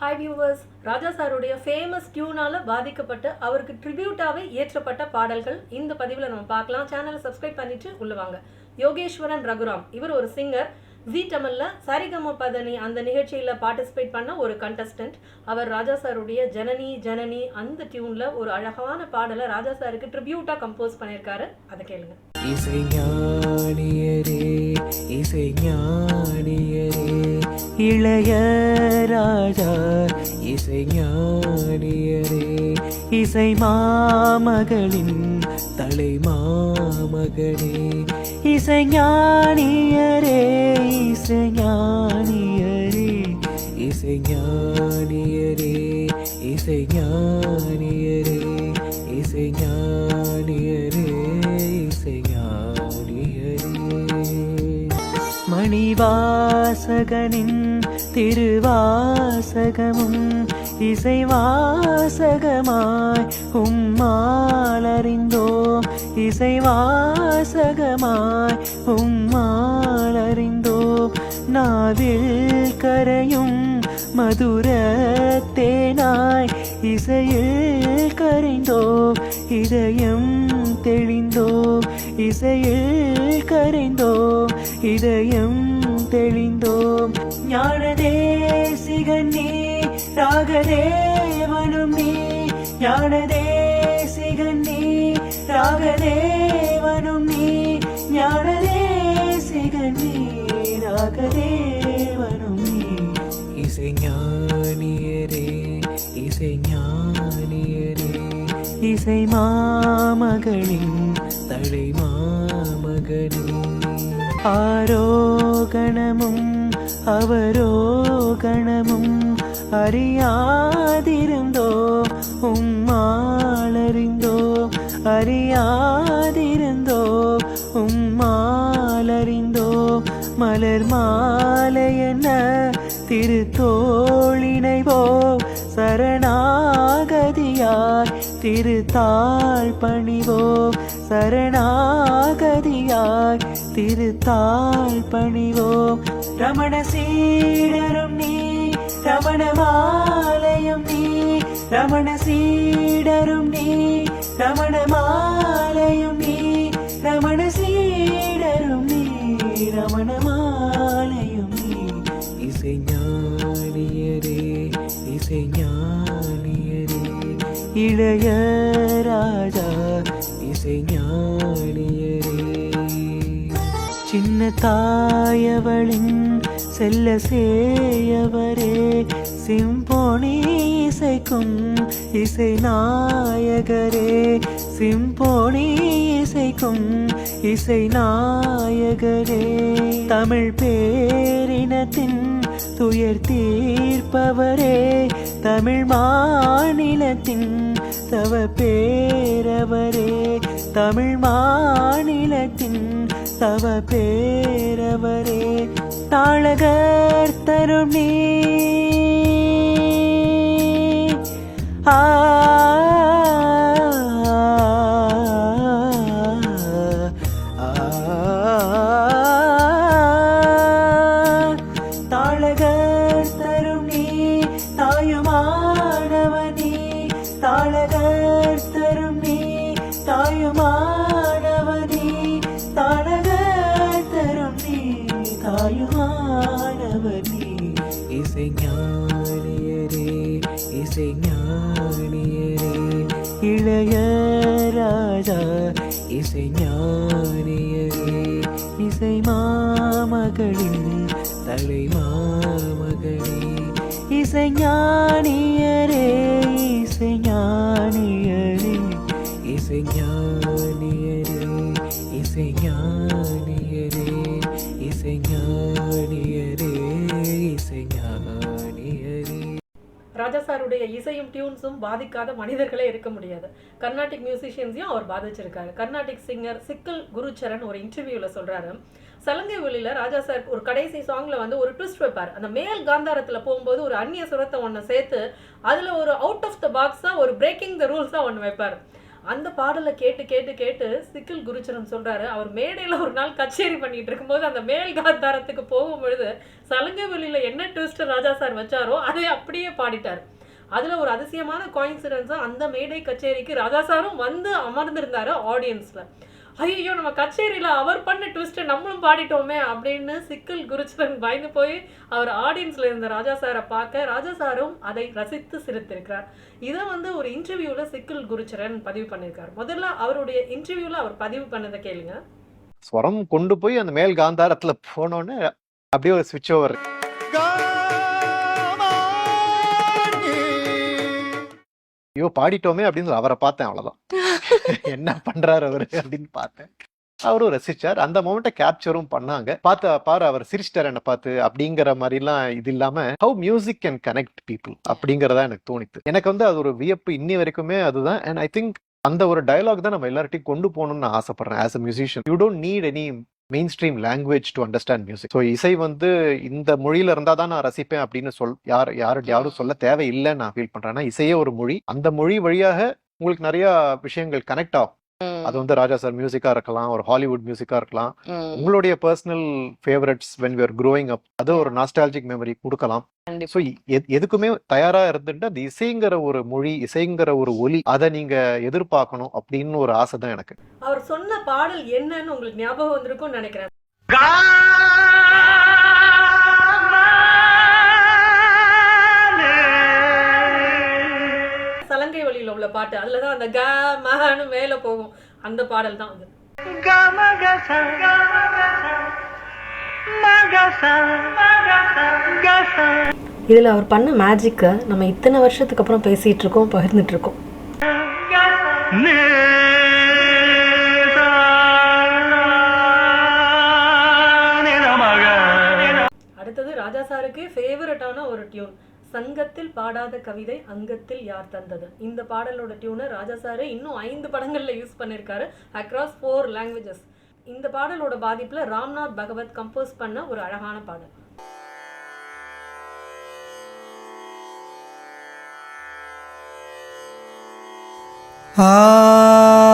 Hi viewers ராஜா சாருடைய famous டியூனால பாதிக்கப்பட்டு அவருக்கு ட்ரிபியூட்டாகவே இயற்றப்பட்ட பாடல்கள். இந்த பதிவில் நம்ம பார்க்கலாம். சேனலை சப்ஸ்கிரைப் பண்ணிட்டு உள்ள வாங்க. யோகேஸ்வரன் ரகுராம். இவர் ஒரு சிங்கர் ஜி தமிழில் சரிகம பதனி அந்த நிகழ்ச்சியில் பார்ட்டிசிபேட் பண்ண ஒரு கண்டஸ்டன்ட் அவர் ராஜா சாருடைய ஜனனி ஜனனி அந்த டியூனில் ஒரு அழகான பாடலை ராஜா சாருக்கு ட்ரிபியூட்டாக கம்போஸ் பண்ணியிருக்காரு. அதை கேளுங்க. இசைஞானியரே இசைஞானியரே இளைய ராஜா இசைஞானியரே இசை மாமகளின் தலை மாமகனே. இசைஞானியரே இசைஞானியரே இசைஞானியரே இசைஞானியரே இசைஞானியரே இசைஞானியரே மணிவாசகனின் திருவாசகமும் இசைவாசகமாய் உம்மாலறிந்தோம். இசைவாசகமாய் உம்மாலறிந்தோம். நாவில் கரையும் மதுர தேனாய் இசையில் கரைந்தோம் இதயம் தெளிந்தோம். இசையில் கரைந்தோம் இதயம் தெளிந்தோம். ஞானதேசிகன் நீ ராகதேவனும் நீ ஞானதேசிகன் நீ ராகதேவனும் நீ ஞானதேசிகன் நீ ராகதேவனும் நீ இசைஞானியரே இசைஞானியரே இசை மாமகளின் தலை மாமகனே ஆரோகணமும் அவரோகணமும் அறியாதிருந்தோ உம்மாலறிந்தோ அறியாதிருந்தோ உம்மாலறிந்தோ மலர் மாலை என்ன திருத்தோழினைவோ சரணாகதியாய் திருத்தாள் பணிவோ சரணாகதியாய் திருத்தாள் பணிவோ ரமண சீடரும் நீ ரமண மாலயம் நீ ரமண சீடரும் நீ ரமண மாலயம் நீ ரமண சீடரும் நீ ரமண மாலயம் நீ இசைஞானியரே இசைஞானியரே இளைய ராஜா இசைஞானியரே சின்ன தாயவளின் செல்ல சேயவரே சிம்போனி இசைக்கும் இசை நாயகரே. சிம்போனி இசைக்கும் இசை நாயகரே. தமிழ் பேரினத்தின் துயர் தீர்ப்பவரே. தமிழ் மாநிலத்தின் தவ பேரவரே. தமிழ் மாநிலத்தின் தவ பேரவரே. தாழகர் தரும் இசைஞானியரே இசைஞானியரே இசைஞானியரே ராஜா சாருடைய இசையும் டியூன்ஸும் பாதிக்காத மனிதர்களே இருக்க முடியாது. கர்நாடிக் மியூசிஷியன்ஸையும் அவர் பாதிச்சிருக்காரு. கர்நாடிக் சிங்கர் சிக்கல் குருச்சரன் ஒரு இன்டர்வியூவில் சொல்கிறாரு சலங்கை ஒளியில் ராஜா சார் ஒரு கடைசி சாங்ல வந்து ஒரு ட்விஸ்ட் வைப்பார். அந்த மேல் காந்தாரத்தில் போகும்போது ஒரு அந்நிய சுரத்தை ஒன்று சேர்த்து அதில் ஒரு அவுட் ஆஃப் த பாக்ஸாக ஒரு பிரேக்கிங் த ரூல்ஸாக ஒன்று வைப்பார். அந்த பாடலை கேட்டு கேட்டு கேட்டு சிக்கில் குருச்சரன் சொல்கிறாரு அவர் மேடையில் ஒரு நாள் கச்சேரி பண்ணிட்டு இருக்கும்போது அந்த மேல் காத்தாரத்துக்கு போகும் பொழுது சலங்கை வெளியில் என்ன ட்விஸ்ட் ராஜா சார் வச்சாரோ அதை அப்படியே பாடிட்டார். அதில் ஒரு அதிசயமான கோயின்சிடன்ஸா அந்த மேடை கச்சேரிக்கு ராஜா சாரும் வந்து அமர்ந்திருந்தார் ஆடியன்ஸில் ஐயோ நம்ம கச்சேரியில் அவர் பண்ண ட்விஸ்ட்டை நம்மளும் பாடிட்டோமே அப்படின்னு சிக்கல் குருச்சரன் பயந்து போய் அவர் ஆடியன்ஸில் இருந்த ராஜா சாரை பார்க்க ராஜா சாரும் அதை ரசித்து சிரித்திருக்கிறார். இதை வந்து ஒரு இன்டர்வியூவில் சிக்கல் குருச்சரன் பதிவு பண்ணியிருக்கார். முதல்ல அவருடைய இன்டர்வியூவில் அவர் பதிவு பண்ணதை கேளுங்க. ஸ்வரம் கொண்டு போய் அந்த மேல் காந்தாரத்தில் போனோன்னு அப்படியே ஒரு சுவிட்ச் ஓவர் ஐயோ பாடிட்டோமே அப்படின்னு அவரை பார்த்தேன் அவ்வளவுதான். என்ன பண்றாரு அவரு அப்படின்னு பார்த்தேன். அவரும் ரசிச்சார். அந்த மொமெண்ட்டை கேப்சரும் பண்ணாங்க. பார்த்து பாரு அவர் சிரிச்சிட்டார் என்ன பார்த்து அப்படிங்கிற மாதிரிலாம் இது இல்லாம how music can connect people அப்படிங்கறதா எனக்கு தோணித்து. எனக்கு வந்து அது ஒரு வியப்பு இன்னி வரைக்குமே அதுதான். அண்ட் ஐ திங்க் அந்த ஒரு டயலாக் தான் நம்ம எல்லார்ட்டையும் கொண்டு போகணும்னு நான் ஆசைப்படுறேன். As a musician you don't need any mainstream language to understand music so இசை வந்து இந்த மொழியில இருந்தா தான் நான் ரசிப்பேன் அப்படின்னு சொல் யார் யாரு யாரும் சொல்ல தேவையில்லைன்னு நான் ஃபீல் பண்றேன். ஆனா இசையே ஒரு மொழி. அந்த மொழி வழியாக உங்களுக்கு நிறைய விஷயங்கள் கனெக்ட் ஆகும். அது வந்து ராஜா சார் மியூசிக்கா இருக்கலாம் ஒரு ஹாலிவுட் மியூசிக்கா இருக்கலாம். உங்களுடைய personal favourites when we are growing up அது ஒரு நாஸ்டாலஜிக் மெமரி கொடுக்கலாம். ஸோ எதுக்குமே தயாரா இருந்துட்டு அந்த இசைங்கிற ஒரு மொழி இசைங்கிற ஒரு ஒலி அதை நீங்க எதிர்பார்க்கணும் அப்படின்னு ஒரு ஆசை தான் எனக்கு. அவர் சொன்ன பாடல் என்னன்னு உங்களுக்கு ஞாபகம் வந்திருக்கும்னு நினைக்கிறேன். உள்ள பாட்டு. அதுலதான் அந்த க மகன்னு மேல போகும். அந்த பாடல் தான் அது. இதுல அவர் பண்ண மேஜிக்கை நம்ம இத்தனை வருஷத்துக்கு அப்புறம் பேசிட்டு இருக்கோம் பகிர்ந்துட்டு இருக்கோம். அடுத்தது ராஜா சாருக்கு ஃபேவரட்டான ஒரு டியூன் சங்கத்தில் பாடாத கவிதை அங்கத்தில் யார் தந்தது? இந்த பாடலோட டியூனை ராஜா சாரு இன்னும் ஐந்து படங்களில் யூஸ் பண்ணியிருக்காரு அக்ராஸ் ஃபோர் லாங்குவேஜஸ் இந்த பாடலோட பாதிப்பில் ராம்நாத் பகவத் கம்போஸ் பண்ண ஒரு அழகான பாடல். Ah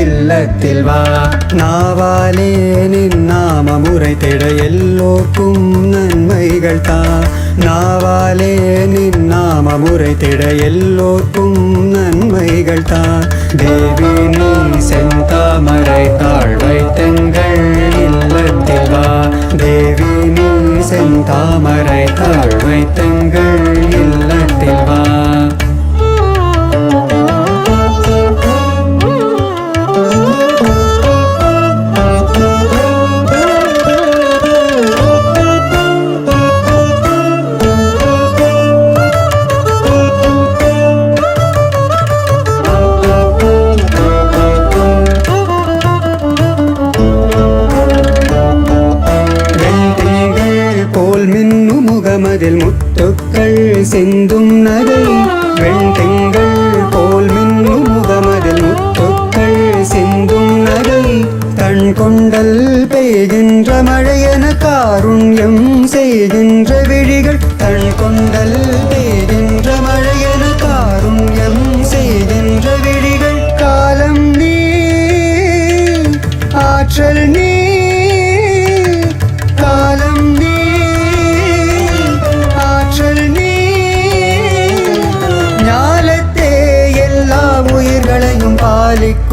இல்லத்தில் வா. நாவாலே நின் நாம முறைத்திட எல்லோர்க்கும் நன்மைகள் தா. நாவாலே நின் நாம முறைத்திட எல்லோர்க்கும் நன்மைகள் தா. தேவி நீ செந்தாமரை தாழ்வை தெங்கள் இல்லத்தில் வா. தேவி நீ செந்தாமரை தாழ்வை தெங்கள் முத்துக்கள்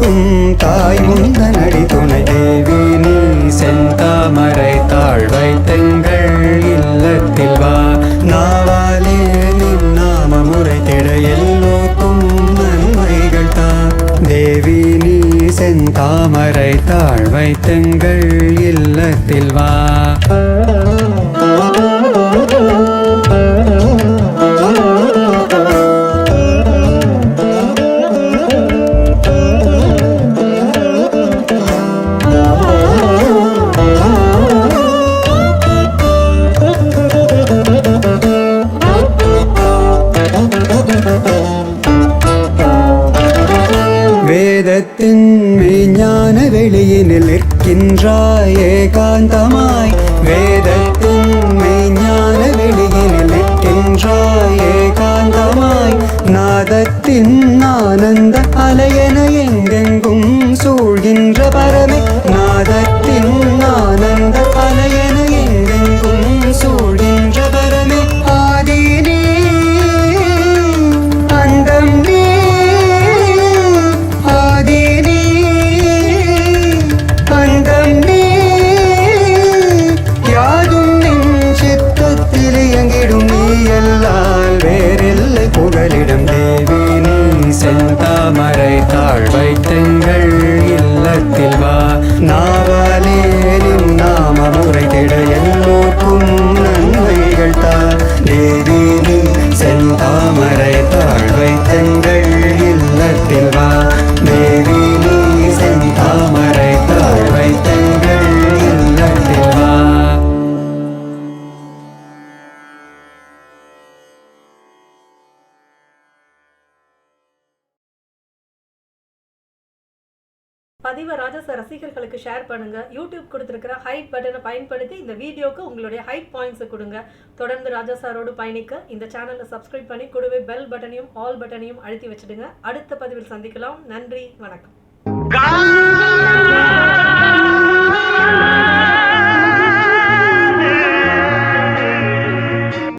பாலிக்கும் தாய் முந்தனடி துணை தேவி நீ செந்தாமரை தாழ்வை தெங்கள் இல்லத்தில் வா. நாவாலே நின் நாம முறைத்திட எல்லோர்க்கும் நன்மைகள் தா. தேவி நீ செந்தாமரை தாழ்வை தெங்கள் இல்லத்தில் வா. பதிவை ராஜா சார் ரசிகர்களுக்கு ஷேர் பண்ணுங்க. யூடியூப் கொடுத்துருக்கிற ஹைப் பட்டனை பயன்படுத்தி இந்த வீடியோக்கு உங்களுடைய ஹைப் பாயிண்ட்ஸை கொடுங்க. தொடர்ந்து ராஜா சாரோடு பயணிக்க இந்த சேனலை சப்ஸ்கிரைப் பண்ணி கூடவே பெல் பட்டனையும் ஆல் பட்டனையும் அழுத்தி வச்சுடுங்க. அடுத்த பதிவில் சந்திக்கலாம். நன்றி வணக்கம்.